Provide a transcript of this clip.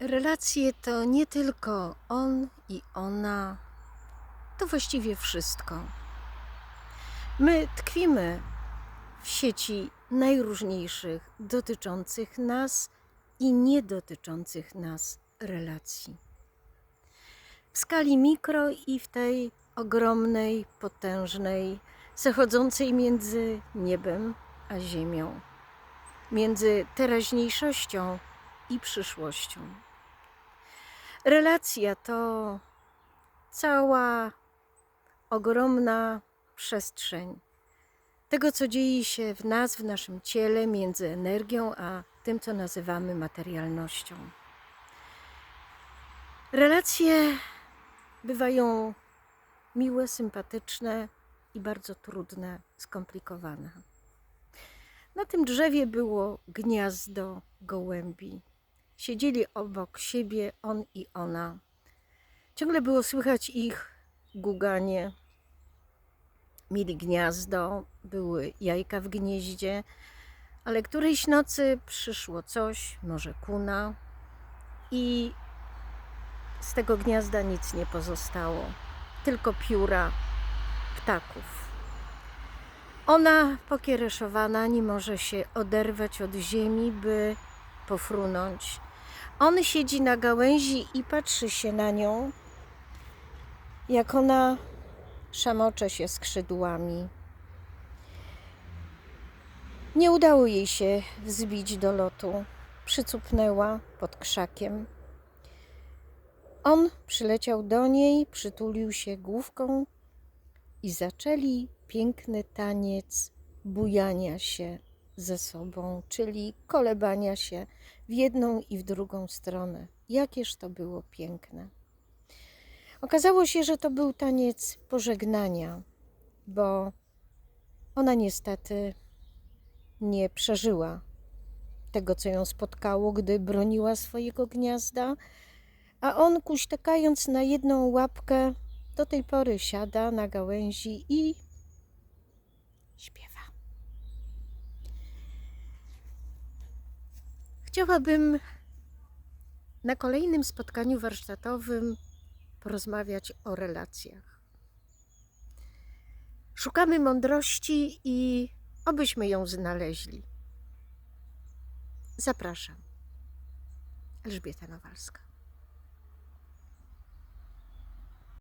Relacje to nie tylko on i ona, to właściwie wszystko. My tkwimy w sieci najróżniejszych dotyczących nas i nie dotyczących nas relacji. W skali mikro i w tej ogromnej, potężnej, zachodzącej między niebem a ziemią, między teraźniejszością i przyszłością. Relacja to cała ogromna przestrzeń tego, co dzieje się w nas, w naszym ciele, między energią a tym, co nazywamy materialnością. Relacje bywają miłe, sympatyczne i bardzo trudne, skomplikowane. Na tym drzewie było gniazdo gołębi. Siedzieli obok siebie on i ona. Ciągle było słychać ich guganie. Mieli gniazdo, były jajka w gnieździe, ale którejś nocy przyszło coś, może kuna, i z tego gniazda nic nie pozostało, tylko pióra ptaków. Ona, pokiereszowana, nie może się oderwać od ziemi, by pofrunąć. On siedzi na gałęzi i patrzy się na nią, jak ona szamocze się skrzydłami. Nie udało jej się wzbić do lotu. Przycupnęła pod krzakiem. On przyleciał do niej, przytulił się główką i zaczęli piękny taniec bujania się ze sobą, czyli kolebania się w jedną i w drugą stronę. Jakież to było piękne. Okazało się, że to był taniec pożegnania, bo ona niestety nie przeżyła tego, co ją spotkało, gdy broniła swojego gniazda, a on, kuśtakając na jedną łapkę, do tej pory siada na gałęzi i Chciałabym na kolejnym spotkaniu warsztatowym porozmawiać o relacjach. Szukamy mądrości i obyśmy ją znaleźli. Zapraszam. Elżbieta Nowalska.